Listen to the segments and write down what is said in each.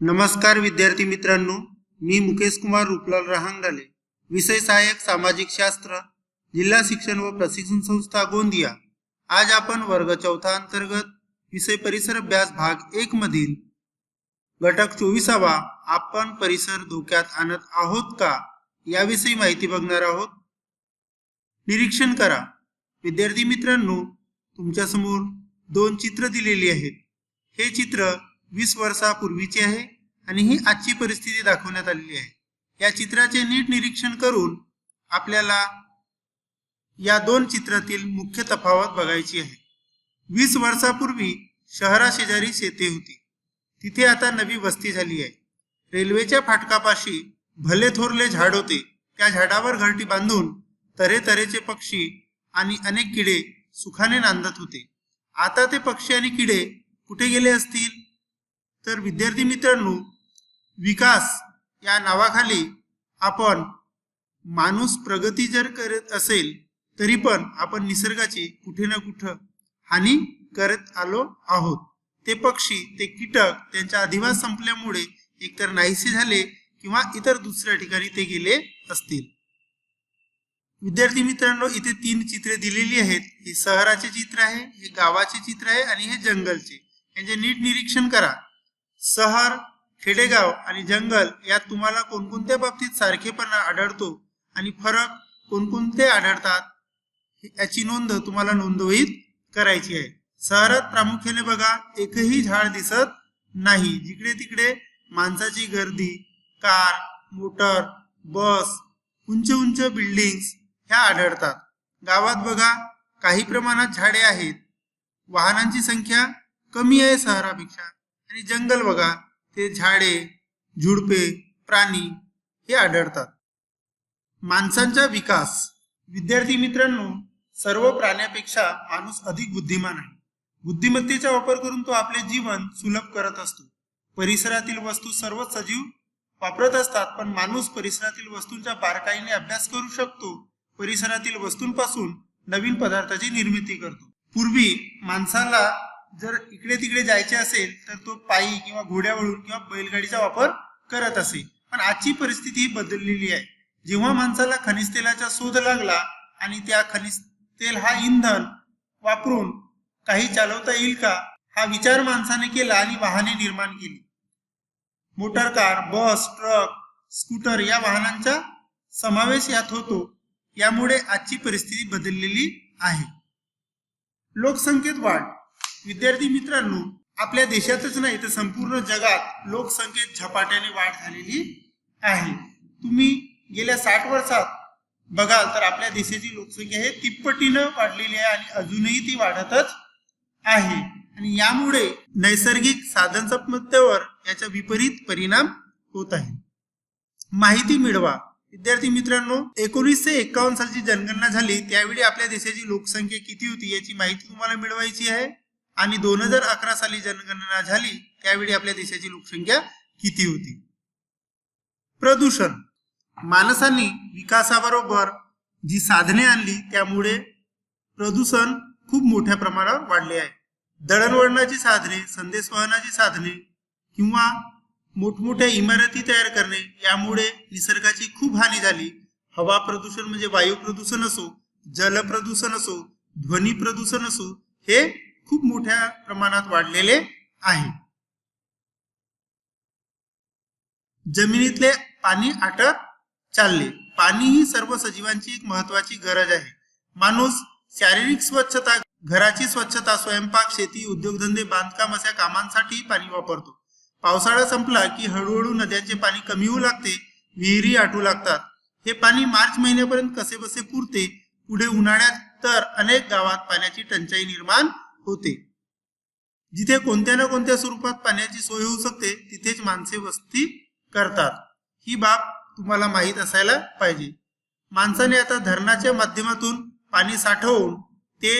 नमस्कार विद्यार्थी मित्रांनो मी मुकेश कुमार रुपलाल रहांगडाले विषय सहाय्यक सामाजिक शास्त्र जिल्हा शिक्षण व प्रशिक्षण संस्था गोंदिया. आज आपण वर्ग चौथा अंतर्गत विषय परिसर अभ्यास भाग एक मधील घटक चोवीसावा आपण परिसर धोक्यात आणत आहोत का याविषयी माहिती बघणार आहोत. निरीक्षण करा. विद्यार्थी मित्रांनो तुमच्यासमोर दोन चित्र दिलेली आहेत. हे चित्र वीस वर्षापूर्वीचे आहे. आणि ही आजची परिस्थिती दाखवण्यात आलेली आहे. या चित्राचे नीट निरीक्षण करून आपल्याला या दोन चित्रातील मुख्य तफावत बघायची आहे. वीस वर्षापूर्वी शहराशेजारी शेती होती. तिथे आता नवी वस्ती झाली आहे. रेल्वेच्या फाटकापाशी भले थोरले झाड होते त्या झाडावर घरटी बांधून तऱ्हेतऱ्हेचे पक्षी आणि अनेक किडे सुखाने नांदत होते. आता ते पक्षी आणि किडे कुठे गेले असतील? तर विद्यार्थी मित्रांनो विकास या नावाखाली आपण माणूस प्रगती जर करत असेल तरी पण आपण निसर्गाची कुठे ना कुठं हानी करत आलो आहोत. ते पक्षी ते कीटक त्यांचा अधिवास संपल्यामुळे एकतर नाहीसे झाले किंवा इतर दुसऱ्या ठिकाणी ते गेले असतील. विद्यार्थी मित्रांनो इथे तीन चित्रे दिलेली आहेत. हे शहराचे चित्र आहे हे गावाचे चित्र आहे आणि हे जंगलचे. यांचे नीट निरीक्षण करा. शहर खेडेगाव आणि जंगल यात तुम्हाला कोणकोणत्या बाबतीत सारखेपणा आढळतो आणि फरक कोणकोणते आढळतात याची नोंद तुम्हाला नोंदवहीत करायची आहे. शहरात प्रामुख्याने बघा एकही झाड दिसत नाही. जिकडे तिकडे माणसाची गर्दी कार मोटर बस उंच उंच बिल्डिंग्स ह्या आढळतात. गावात बघा काही प्रमाणात झाडे आहेत. वाहनांची संख्या कमी आहे शहरापेक्षा. आणि जंगल बघा ते झाडे झुडपे प्राणी हे आढळतात. माणसांचा विकास. विद्यार्थी मित्रांनो सर्व प्राण्यापेक्षा माणूस अधिक बुद्धिमान आहे. बुद्धिमत्तेचा वापर करून तो आपले जीवन सुलभ करत असतो. परिसरातील वस्तू सर्व सजीव वापरत असतात पण माणूस परिसरातील वस्तूंचा बारकाईने अभ्यास करू शकतो. परिसरातील वस्तूंपासून नवीन पदार्थाची निर्मिती करतो. पूर्वी माणसाला जर इकडे तिकडे जायचे असेल तर तो पायी किंवा घोड्यावरून किंवा बैलगाडीचा वापर करत असे पण आजची परिस्थिती ही बदललेली आहे. जेव्हा माणसाला खनिज तेलाचा शोध लागला आणि त्या खनिज तेल हा इंधन वापरून काही चालवता येईल का हा विचार माणसाने केला आणि वाहने निर्माण केली. Motor car bus truck scooter या वाहनांचा समावेश यात होतो. यामुळे आजची परिस्थिती बदललेली आहे. लोकसंख्येत वाढ. विद्यार्थी मित्रांनो आपल्या देशातच नाही तर संपूर्ण जगात लोकसंख्येत झपाट्याने वाढ झालेली आहे. तुम्ही गेल्या साठ वर्षात बघाल तर आपल्या देशाची लोकसंख्या हे तिप्पटीनं वाढलेली आहे आणि अजूनही ती वाढतच आहे. आणि यामुळे नैसर्गिक साधन संपत्तीवर याचा विपरीत परिणाम होत आहे. माहिती मिळवा. विद्यार्थी मित्रांनो एकोणीसशे एकावन्न सालची जनगणना झाली त्यावेळी आपल्या देशाची लोकसंख्या किती होती याची माहिती तुम्हाला मिळवायची आहे. आणि दोन हजार अकरा साली जनगणना झाली त्यावेळी आपल्या देशाची लोकसंख्या किती होती? प्रदूषण. माणसांनी विकासाबरोबर जी साधने आणली त्यामुळे प्रदूषण खूप मोठ्या प्रमाणावर वाढले आहे. दळणवळणाची साधने संदेशवहनाची साधने किंवा मोठमोठ्या इमारती तयार करणे यामुळे निसर्गाची खूप हानी झाली. हवा प्रदूषण म्हणजे वायू प्रदूषण असो जल प्रदूषण असो ध्वनी प्रदूषण असो हे खूप मोठ्या प्रमाणात वाढलेले आहे. जमिनीतले पाणी आटत चालले. पाणी ही सर्व सजीवांची एक महत्वाची गरज आहे. माणूस शारीरिक स्वच्छता घराची स्वच्छता स्वयंपाक शेती उद्योगधंदे बांधकाम अशा कामांसाठी पाणी वापरतो. पावसाळा संपला की हळूहळू नद्यांचे पाणी कमी होऊ लागते विहिरी आटू लागतात. हे पाणी मार्च महिन्यापर्यंत कसे बसे पुरते पुढे उन्हाळ्यात तर अनेक गावात पाण्याची टंचाई निर्माण होते. जिथे कोणत्या ना कोणत्या स्वरूपात पाण्याची सोय होऊ शकते तिथेच माणसे वस्ती करतात. ही बाब तुम्हाला माहीत असायला पाहिजे. माणसाने आता धरणाच्या माध्यमातून पाणी साठवून ते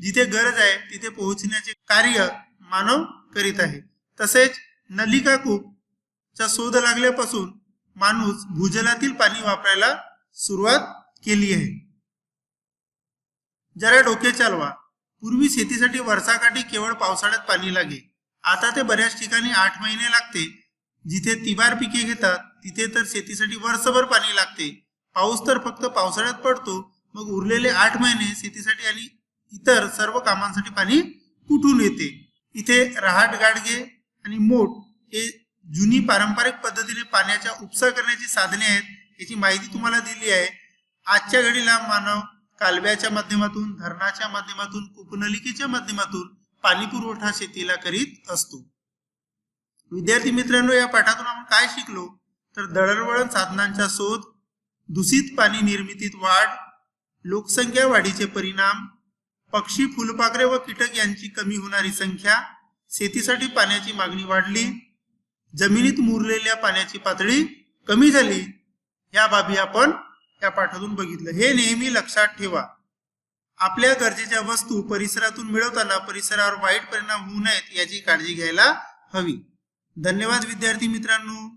जिथे गरज आहे तिथे पोहोचण्याचे कार्य मानव करीत आहे. तसेच नलिका चा शोध लागल्यापासून माणूस भूजलातील पाणी वापरायला सुरुवात केली आहे. जरा डोके चालवा. पूर्वी शेतीसाठी वर्षाकाठी केवळ पावसाळ्यात पाणी लागे. आता ते बऱ्याच ठिकाणी आठ महिने लागते. जिथे तिबार पिके घेतात तिथे तर शेतीसाठी वर्षभर पाणी लागते. पाऊस तर फक्त पावसाळ्यात पडतो. मग उरलेले आठ महिने शेतीसाठी आणि इतर सर्व कामांसाठी पाणी कुठून येते? इथे रहाट गाडगे आणि मोठ हे जुनी पारंपरिक पद्धतीने पाण्याच्या उपसा करण्याची साधने आहेत याची माहिती तुम्हाला दिली आहे. आजच्या घडीला मानव कालव्याच्या माध्यमातून धरणाच्या माध्यमातून उपनलिकेच्या माध्यमातून पाणी पुरवठा शेतीला करीत असतो. विद्यार्थी मित्रांनो या पाठातून आपण काय शिकलो? तर दळणवळण साधनांचा शोध दूषित पाणी निर्मितीत वाढ लोकसंख्या वाढीचे परिणाम पक्षी फुलपाखरे व कीटक यांची कमी होणारी संख्या शेतीसाठी पाण्याची मागणी वाढली जमिनीत मुरलेल्या पाण्याची पातळी कमी झाली या बाबी आपण त्या पाठातून बघितलं. हे नेहमी लक्षात ठेवा. आपल्या गरजेच्या वस्तू परिसरातून मिळवताना परिसरावर वाईट परिणाम होऊ नयेत याची काळजी घ्यायला हवी. धन्यवाद विद्यार्थी मित्रांनो.